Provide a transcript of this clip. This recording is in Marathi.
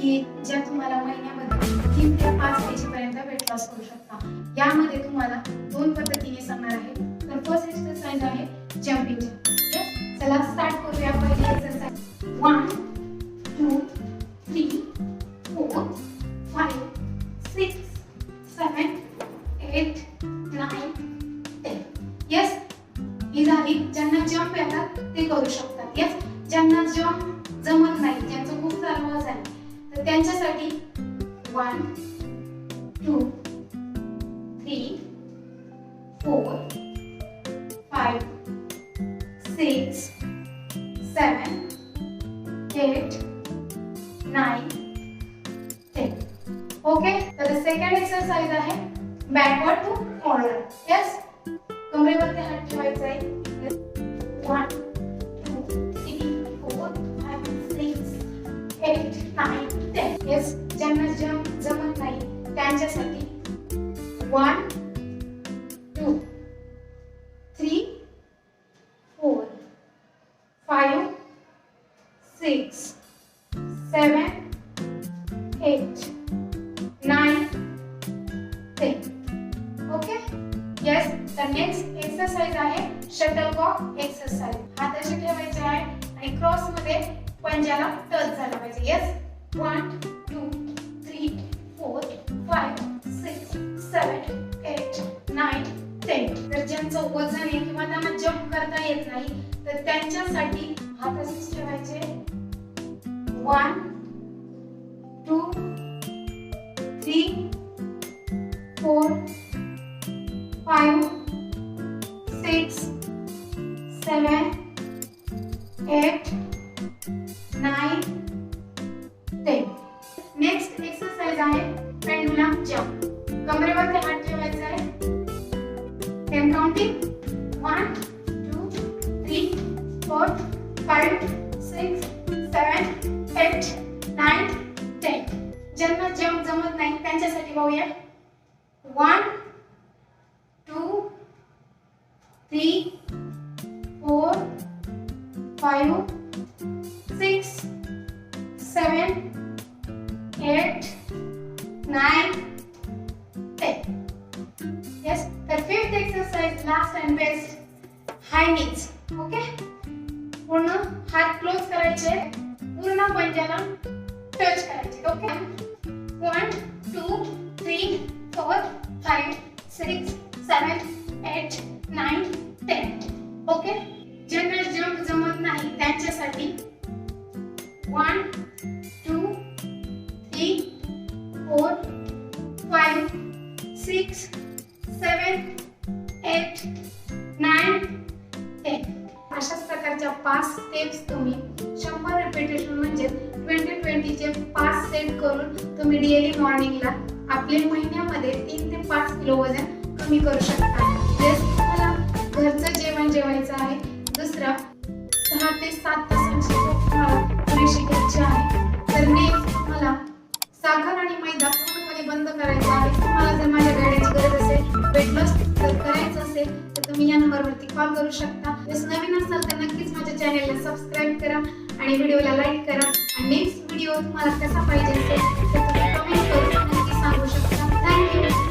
की ज्या तुम्हाला महिन्यामध्ये तीन ते पाच पेजीपर्यंत वेट लॉस करू शकता. यामध्ये तुम्हाला दोन पद्धतीने सांगणार आहे. तर फर्स्ट एक्सरसाइज आहे जम्पिंग चला स्टार्ट करूया पहिली exercise one two three four five six seven eight nine ten yes ही झाली. ज्यांना जम्प येतात ते करू शकतात. येस ज्यांना जम्प जमत नाही ज्यांचं खूप चालू आहे तर त्यांच्यासाठी one two three four five six seven eight nine ten okay तर सेकंड एक्सरसाइज आहे बॅकवर्ड टू कॉर्नर यस कमरेवरती हात ठेवायचा आहे. त्यांच्यासाठी. One two three four five six seven eight nine ten okay yes तर नेक्स्ट एक्सरसाइज आहे शटल कॉक एक्सरसाइज हात असे ठेवायचे आहे आणि क्रॉसमध्ये पंजाला टच झाला पाहिजे. येस वन पोचणे किंवा त्यांना जम्प करता येत नाही तर त्यांच्यासाठी हात असेच ठेवायचे one two three four five six seven eight nine ten next exercise आहे पेंडुलम जम्प कमरेवरती am counting one two three four five six seven eight nine ten ज्यांना जम जमत नाही त्यांच्यासाठी पाहूया. One two, three, four, five, six, seven, eight, nine, last and best high knee okay पूर्ण हात क्लोज करायचे पूर्ण पंजाला टच करायचे okay one two three four five six seven eight nine ten okay ज्यांना जम्प जमत नाही त्यांच्यासाठी one two three four five six seven eight nine ten अशाच प्रकारच्या पाच स्टेप्स तुम्ही शंभर रिपिटेशन म्हणजे ट्वेंटी ट्वेंटीचे पाच सेट करून तुम्ही डेली मॉर्निंगला आपले महिन्यामध्ये तीन ते पाच किलो वजन कमी करू शकता. तेच तुम्हाला घरचं जेवण जेवायचं आहे. दुसरं सहा ते सात तासांची नंबरवरती कॉल करू शकता. जस नवीन असाल तर नक्कीच माझ्या चॅनलला सबस्क्राईब करा आणि व्हिडिओला लाईक करा. आणि नेक्स्ट व्हिडिओ तुम्हाला कसा पाहिजे असेल तर तुम्ही कमेंट करून नक्की सांगू शकता. थँक्यू